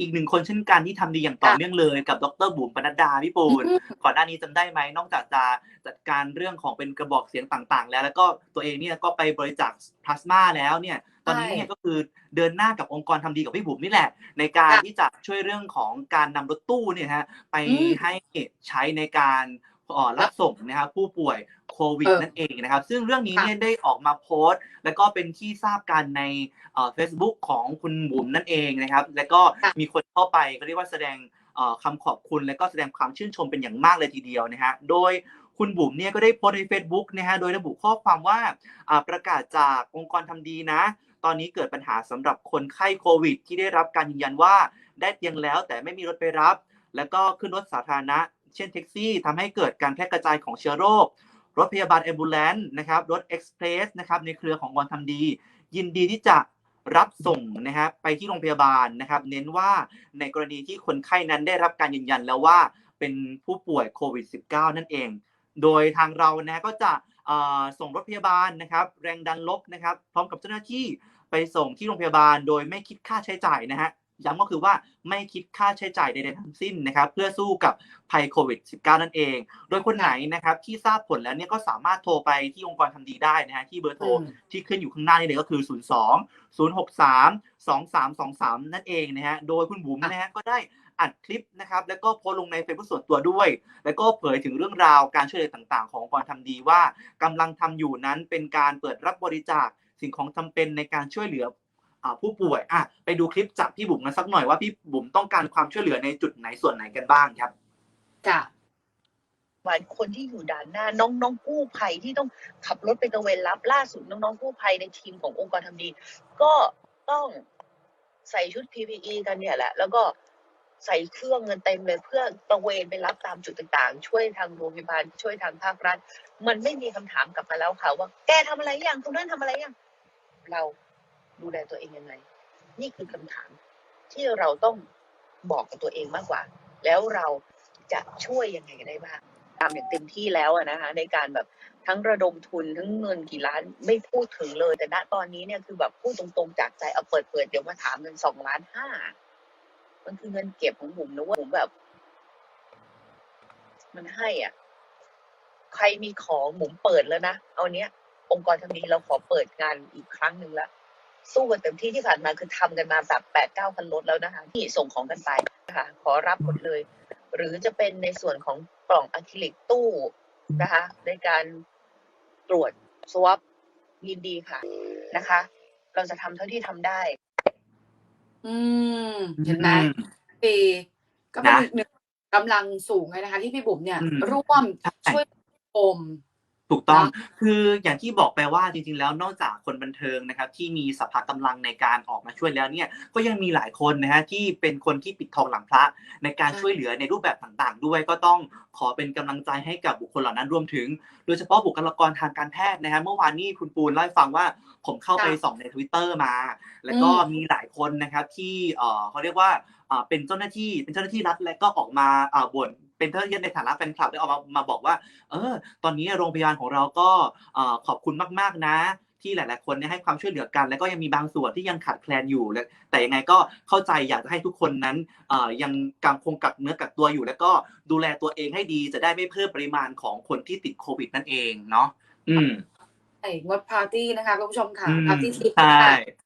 อีกหนึ่งคนเช่นกันที่ทำดีอย่างต่อค่ะเนื่องเลยกับดรบุ๋มปนัดดาพี่ปูนอืมก่อนหน้านี้จำได้ไหมนอกจากจะจัดการเรื่องของเป็นกระบอกเสียงต่างๆ แล้ว แล้วก็ตัวเองเนี่ยก็ไปบริจาคพลาสมาแล้วเนี่ย ตอนนี้เนี่ยก็คือเดินหน้ากับองค์กรทำดีกับพี่บุ๋มนี่แหละ ในการค่ะที่จะช่วยเรื่องของการนำรถตู้เนี่ยฮะไปอืมให้ใช้ในการเอ่อรับส่งนะครับผู้ป่วยโควิดเออนั่นเองนะครับ ซึ่งเรื่องนี้ค่ะเนี่ยได้ออกมาโพสต์ แล้วก็เป็นที่ทราบกันในเฟซบุ๊กของคุณบุ๋มนั่นเองนะครับ แล้วก็ค่ะมีคนเข้าไปเขาเรียกว่าแสดงเอ่อคำขอบคุณและก็แสดงความชื่นชมเป็นอย่างมากเลยทีเดียวนะฮะ โดยคุณบุ๋มเนี่ยก็ได้โพสต์ใน Facebook นะฮะ โดยระบุข้อความว่าอ่าประกาศจากองค์กรทำดีนะ ตอนนี้เกิดปัญหาสำหรับคนไข้โควิด ที่ได้รับการยืนยันว่าได้เตียงแล้วแต่ไม่มีรถไปรับ แล้วก็ขึ้นรถสาธารณะเช่นแท็กซี่ทำให้เกิดการแพร่กระจายของเชื้อโรค รถพยาบาลแอมบูเลนต์นะครับรถเอ็กซ์เพรสนะครับในเครือขององค์กรทำดี ยินดีที่จะรับส่งนะครับไปที่โรงพยาบาลนะครับ เน้นว่าในกรณีที่คนไข้นั้นได้รับการยืนยันแล้วว่าเป็นผู้ป่วยโควิด -19 นั่นเอง โดยทางเรานะก็จะส่งรถพยาบาลนะครับ แรงดันลบนะครับ พร้อมกับเจ้าหน้าที่ไปส่งที่โรงพยาบาลโดยไม่คิดค่าใช้จ่ายนะฮะ ย้ำก็คือว่าไม่คิดค่าใช้จ่ายใดๆทั้งสิ้นนะครับ เพื่อสู้กับภัยโควิด -19 นั่นเอง โดยคนไหนนะครับที่ทราบผลแล้วเนี่ยก็สามารถโทรไปที่องค์กรทำดีได้นะฮะที่เบอร์โทรอืมที่ขึ้นอยู่ข้างหน้านี่เลยก็คือ 0 2 0 6 3 2 3 2 3 นั่นเองนะฮะโดยคุณบุ๋มนะฮะก็ได้อัดคลิปนะครับแล้วก็โพสต์ลงในเฟซบุ๊กส่วนตัวด้วย แล้วก็เผยถึงเรื่องราวการช่วยเหลือต่าง ๆ ขององค์กรทำดีว่ากำลังทำอยู่นั้นเป็นการเปิดรับบริจาคสิ่งของจำเป็นในการช่วยเหลืออ่า ผู้ป่วยอะไปดูคลิปจากพี่บุ๋มกันสักหน่อยว่าพี่บุ๋มต้องการความช่วยเหลือในจุดไหนส่วนไหนกันบ้างครับค่ะว่าคนที่อยู่ด่านหน้าน้องน้องกู้ภัยที่ต้องขับรถไปตระเวนรับล่าสุดน้องน้องกู้ภัยในทีมขององค์กรทำดี ก็ต้องใส่ชุด PPE กันเนี่ยแหละ แล้วก็ใส่เครื่องเงินเต็มเลยเพื่อตระเวนไปรับตามจุดต่างๆ ช่วยทางโรงพยาบาลช่วยทางภาครัฐ มันไม่มีคำถามกลับมาแล้วค่ะว่า แกทำอะไรยังตรงนั้นทำอะไรยังเรา ดูแลตัวเองยังไง นี่คือคำถามที่เราต้องบอกกับตัวเองมากกว่า แล้วเราจะช่วยยังไงกันได้บ้างตามอย่างเต็มที่แล้วอะนะคะ ในการแบบทั้งระดมทุนทั้งเงินกี่ล้านไม่พูดถึงเลย แต่ณตอนนี้เนี่ยคือแบบพูดตรงๆจากใจเอาเปิดเปิดๆเดี๋ยวมาถามเงินสองล้านห้ามันคือเงินเก็บของผมนะว่าผมแบบ มันให้อะ ใครมีของหมุมเปิดแล้วนะเอาเนี้ย องค์กรทำดีเราขอเปิดงานอีกครั้งหนึ่งละ สู้กันเต็มที่ที่ผ่านมาคือทำกันมาแบบแปดเก้าคันรถแล้วนะคะที่ส่งของกันไปนะคะขอรับหมดเลย หรือจะเป็นในส่วนของกล่องอะคริลิกตู้นะคะ ในการตรวจสวอปยินดีค่ะนะคะ เราจะทำเท่าที่ทำได้ อืมเห็นไหมอืมปีก็เป็นนะอีกหนึ่งกำลังสูงเลยนะคะ ที่พี่บุ๋มเนี่ยอืมร่วมใช่ช่วยโอม ถูกต้องนะคืออย่างที่บอกไปว่าจริงๆ แล้วนอกจากคนบันเทิงนะครับ ที่มีสภากำลังในการออกมาช่วยแล้วเนี่ยก็ยังมีหลายคนนะฮะที่เป็นคนที่ปิดทองหลังพระในการช่วยเหลือในรูปแบบต่างๆ ด้วยก็ต้องขอเป็นกำลังใจให้กับบุคคลเหล่านั้นรวมถึง โดยเฉพาะบุคลากรทางการแพทย์นะฮะเมื่อวานนี้คุณปูนเล่าให้ฟังว่าผมเข้าไปค่ะส่องใน Twitter มา แล้วก็อืมมีหลายคนนะครับที่เอ่อเขาเรียกว่าอ่าเป็นเจ้าหน้าที่เป็นเจ้าหน้าที่รัฐและก็ออกมาอ่าบ่น เป็นเจ้าหน้าที่ในฐานะแฟนคลับได้ออกมามาบอกว่า เออ ตอนนี้โรงพยาบาลของเราก็เอ่อขอบคุณมากๆนะที่หลาย ๆ คนเนี่ยให้ความช่วยเหลือกัน แล้วก็ยังมีบางส่วนที่ยังขาดแคลนอยู่และแต่ยังไงก็เข้าใจอยากจะให้ทุกคนนั้นเอ่อยังกังคงกักเนื้อกักตัวอยู่ แล้วก็ดูแลตัวเองให้ดีจะได้ไม่เพิ่มปริมาณของคนที่ติดโควิดนั่นเองเนาะอืมไอ้งดปาร์ตี้นะคะคุณผู้ชมค่ะอืมปาร์ตี้ทิปใช่ค่ะ